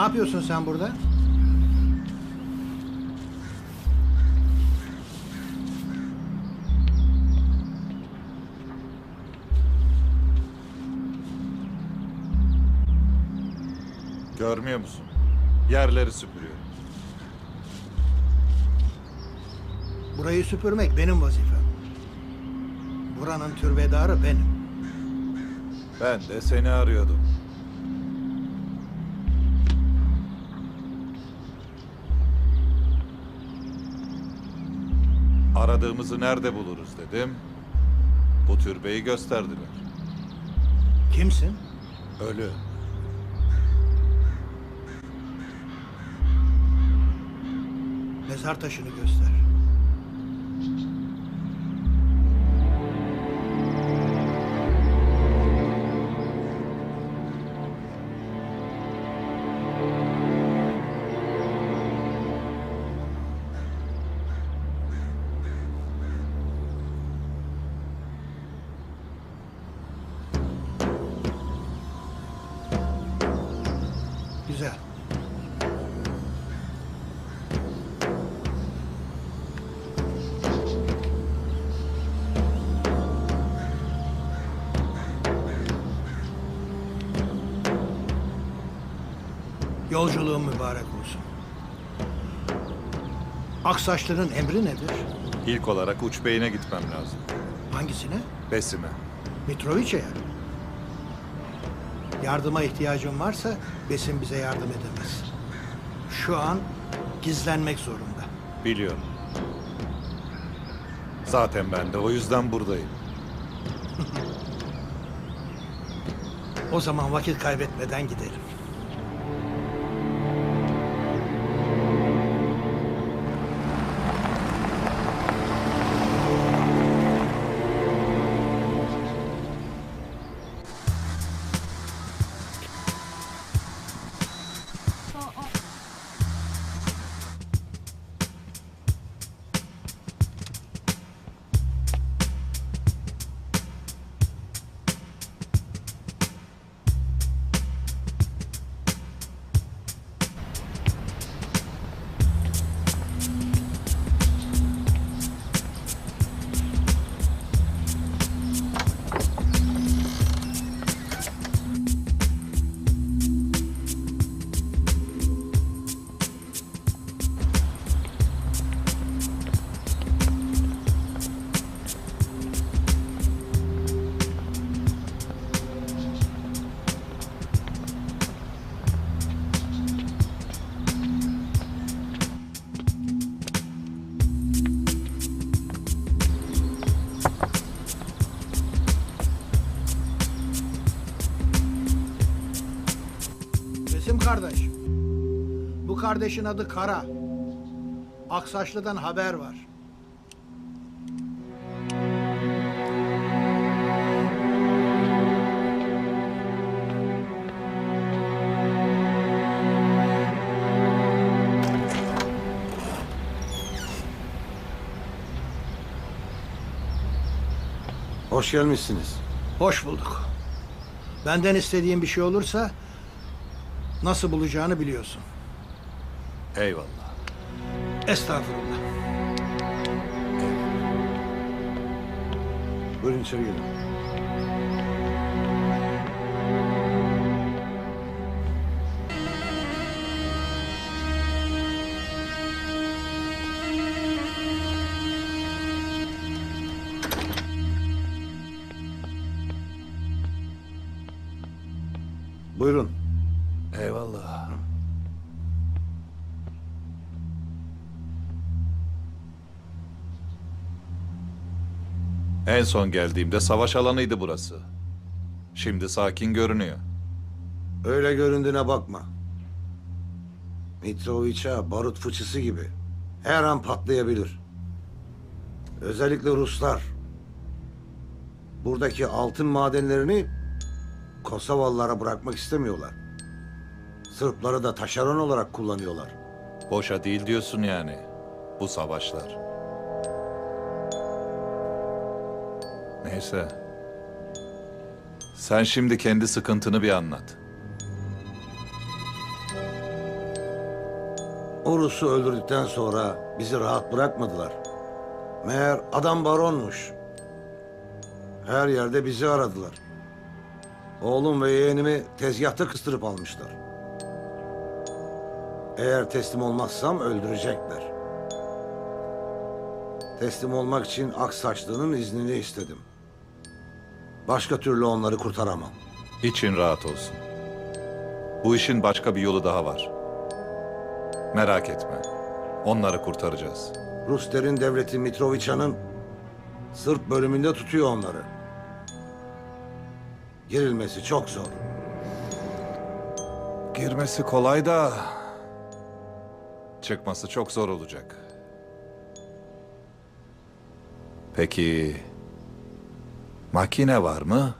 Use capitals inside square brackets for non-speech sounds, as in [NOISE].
Ne yapıyorsun sen burada? Görmüyor musun? Yerleri süpürüyor. Burayı süpürmek benim vazifem. Buranın türbedarı benim. Ben de seni arıyordum. Aradığımızı nerede buluruz dedim. Bu türbeyi gösterdiler. Kimsin? Ölü. Mezar taşını göster. Güzel. Yolculuğun mübarek olsun. Aksaçlı'nın emri nedir? İlk olarak uç beyine gitmem lazım. Hangisine? Besime. Mitrovice'ye. Yardıma ihtiyacın varsa Besim bize yardım edemez. Şu an gizlenmek zorunda. Biliyorum. Zaten ben de o yüzden buradayım. [LAUGHS] O zaman vakit kaybetmeden gidelim. Kardeş. Bu kardeşin adı Kara. Aksaçlı'dan haber var. Hoş gelmişsiniz. Hoş bulduk. Benden istediğin bir şey olursa nasıl bulacağını biliyorsun. Eyvallah. Estağfurullah. Buyurun içeri gelin. Buyurun. Eyvallah. En son geldiğimde savaş alanıydı burası. Şimdi sakin görünüyor. Öyle göründüğüne bakma. Mitrovica barut fıçısı gibi. Her an patlayabilir. Özellikle Ruslar. Buradaki altın madenlerini Kosovalılara bırakmak istemiyorlar. Sırpları da taşeron olarak kullanıyorlar. Boşa değil diyorsun yani bu savaşlar. Neyse. Sen şimdi kendi sıkıntını bir anlat. O Rus'u öldürdükten sonra bizi rahat bırakmadılar. Meğer adam baronmuş. Her yerde bizi aradılar. Oğlum ve yeğenimi tezgahta kıstırıp almışlar. Eğer teslim olmazsam öldürecekler. Teslim olmak için Aksaçlı'nın iznini istedim. Başka türlü onları kurtaramam. İçin rahat olsun. Bu işin başka bir yolu daha var. Merak etme. Onları kurtaracağız. Ruslerin devleti Mitroviça'nın Sırp bölümünde tutuyor onları. Girilmesi çok zor. Girmesi kolay da çıkması çok zor olacak. Peki makine var mı?